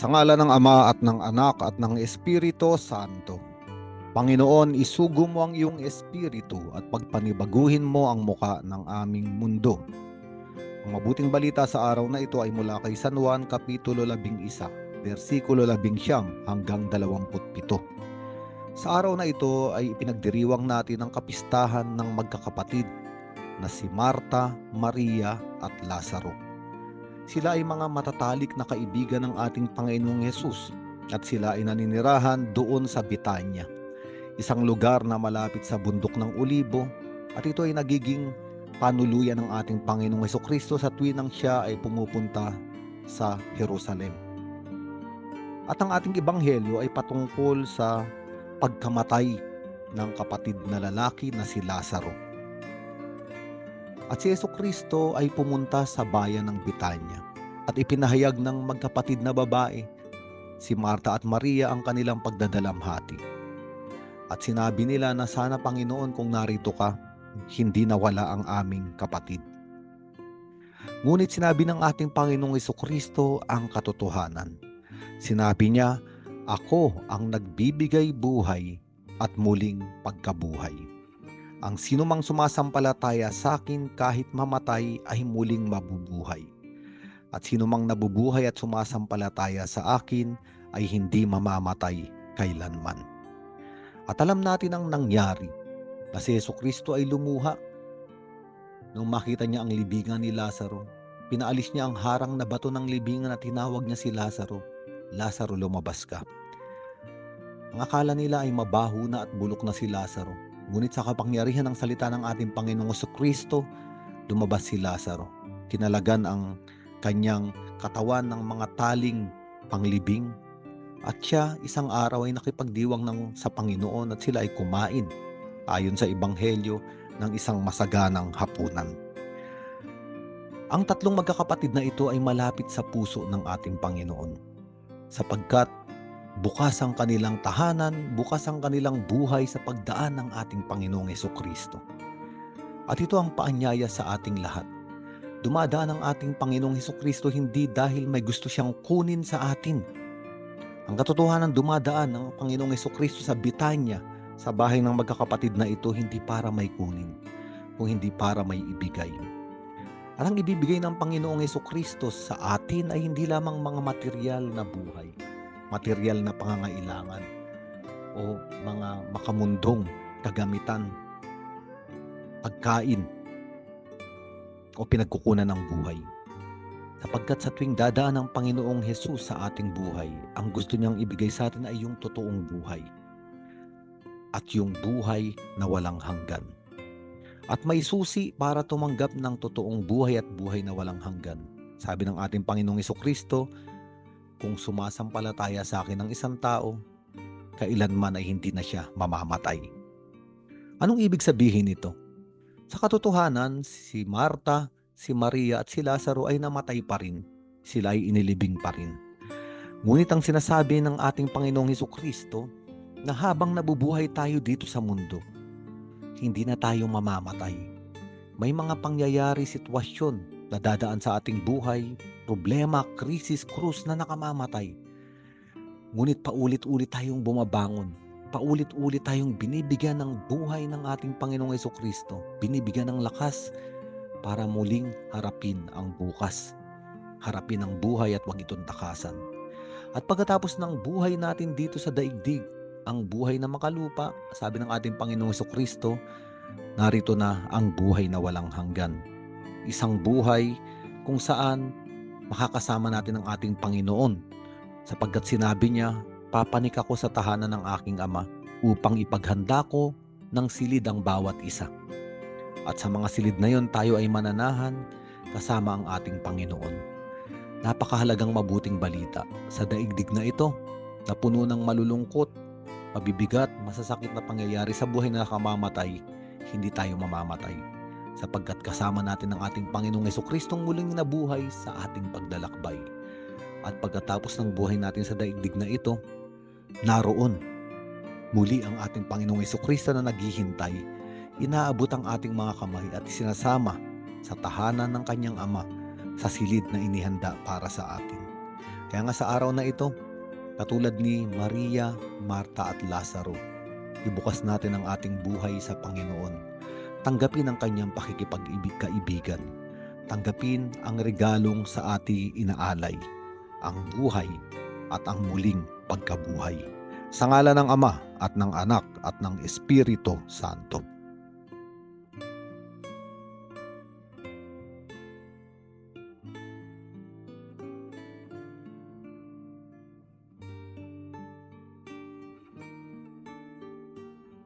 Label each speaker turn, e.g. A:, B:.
A: Sa ngala ng Ama at ng Anak at ng Espiritu Santo. Panginoon, isugo mo ang iyong espiritu at pagpanibaguhin mo ang muka ng aming mundo. Ang mabuting balita sa araw na ito ay mula kay San Juan Kapitulo 11, versikulo 11 hanggang 27. Sa araw na ito ay ipinagdiriwang natin ang kapistahan ng magkakapatid na si Marta, Maria at Lazaro. Sila ay mga matatalik na kaibigan ng ating Panginoong Yesus at sila ay naninirahan doon sa Bitanya, isang lugar na malapit sa bundok ng Olibo at ito ay nagiging panuluyan ng ating Panginoong Heso Kristo sa tuwing siya ay pumupunta sa Jerusalem. At ang ating ebanghelyo ay patungkol sa pagkamatay ng kapatid na lalaki na si Lazaro. At si Yeso Kristo ay pumunta sa bayan ng Bitanya at ipinahayag ng magkapatid na babae, si Marta at Maria ang kanilang pagdadalamhati. At sinabi nila na sana Panginoon kung narito ka, hindi nawala ang aming kapatid. Ngunit sinabi ng ating Panginoong Kristo ang katotohanan. Sinabi niya, Ako ang nagbibigay buhay at muling pagkabuhay. Ang sinumang sumasampalataya sa akin kahit mamatay ay muling mabubuhay. At sinumang nabubuhay at sumasampalataya sa akin ay hindi mamamatay kailanman. At alam natin ang nangyari na si Yeso Kristo ay lumuha. Nung makita niya ang libingan ni Lazaro, pinaalis niya ang harang na bato ng libingan at tinawag niya si Lazaro, Lazaro lumabas ka. Ang akala nila ay mabaho na at bulok na si Lazaro. Ngunit sa kapangyarihan ng salita ng ating Panginoong Kristo, lumabas si Lazaro. Kinalagan ang kanyang katawan ng mga taling panglibing at siya isang araw ay nakipagdiwang ng sa Panginoon at sila ay kumain ayon sa ebanghelyo ng isang masaganang hapunan. Ang tatlong magkakapatid na ito ay malapit sa puso ng ating Panginoon sapagkat bukas ang kanilang tahanan, bukas ang kanilang buhay sa pagdaan ng ating Panginoong Yeso Kristo. At ito ang paanyaya sa ating lahat. Dumadaan ang ating Panginoong Heso Kristo hindi dahil may gusto siyang kunin sa atin. Ang katotohanan dumadaan ng Panginoong Heso Kristo sa Bitanya, sa bahay ng magkakapatid na ito hindi para may kunin, kung hindi para may ibigay. At ang ibibigay ng Panginoong Heso Kristo sa atin ay hindi lamang mga material na buhay, material na pangangailangan, o mga makamundong kagamitan, pagkain, o pinagkukunan ng buhay. Sapagkat sa tuwing dadaan ng Panginoong Hesus sa ating buhay, ang gusto niyang ibigay sa atin ay yung totoong buhay. At yung buhay na walang hanggan. At may susi para tumanggap ng totoong buhay at buhay na walang hanggan. Sabi ng ating Panginoong Kristo, kung sumasampalataya sa akin ng isang tao, kailanman ay hindi na siya mamamatay. Anong ibig sabihin nito? Sa katotohanan, si Marta, si Maria at si Lazaro ay namatay pa rin. Sila ay inilibing pa rin. Ngunit ang sinasabi ng ating Panginoong Heso Kristo na habang nabubuhay tayo dito sa mundo, hindi na tayo mamamatay. May mga pangyayari, sitwasyon na dadaan sa ating buhay, problema, krisis, krus na nakamamatay. Ngunit paulit-ulit tayong bumabangon paulit-ulit tayong binibigyan ng buhay ng ating Panginoong Yeso Kristo. Binibigyan ng lakas para muling harapin ang bukas. Harapin ang buhay at wag itong takasan. At pagkatapos ng buhay natin dito sa daigdig, ang buhay na makalupa, sabi ng ating Panginoong Kristo, narito na ang buhay na walang hanggan. Isang buhay kung saan makakasama natin ang ating Panginoon sapagkat sinabi niya papanik ako sa tahanan ng aking ama upang ipaghanda ko ng silid ang bawat isa. At sa mga silid na yon tayo ay mananahan kasama ang ating Panginoon. Napakahalagang mabuting balita sa daigdig na ito na puno ng malulungkot, mabibigat, masasakit na pangyayari sa buhay na nakamamatay, hindi tayo mamamatay sapagkat kasama natin ang ating Panginoong Yeso Kristong muling nabuhay sa ating paglalakbay. At pagkatapos ng buhay natin sa daigdig na ito, naroon. Muli ang ating Panginoong Kristo na naghihintay, inaabot ang ating mga kamay at sinasama sa tahanan ng kanyang ama sa silid na inihanda para sa atin. Kaya nga sa araw na ito, katulad ni Maria, Marta at Lazaro, ibukas natin ang ating buhay sa Panginoon. Tanggapin ang kanyang pakikipag-kaibigan. Tanggapin ang regalong sa ating inaalay, ang buhay at ang muling pagkabuhay. Sa ngala ng Ama at ng Anak at ng Espiritu Santo.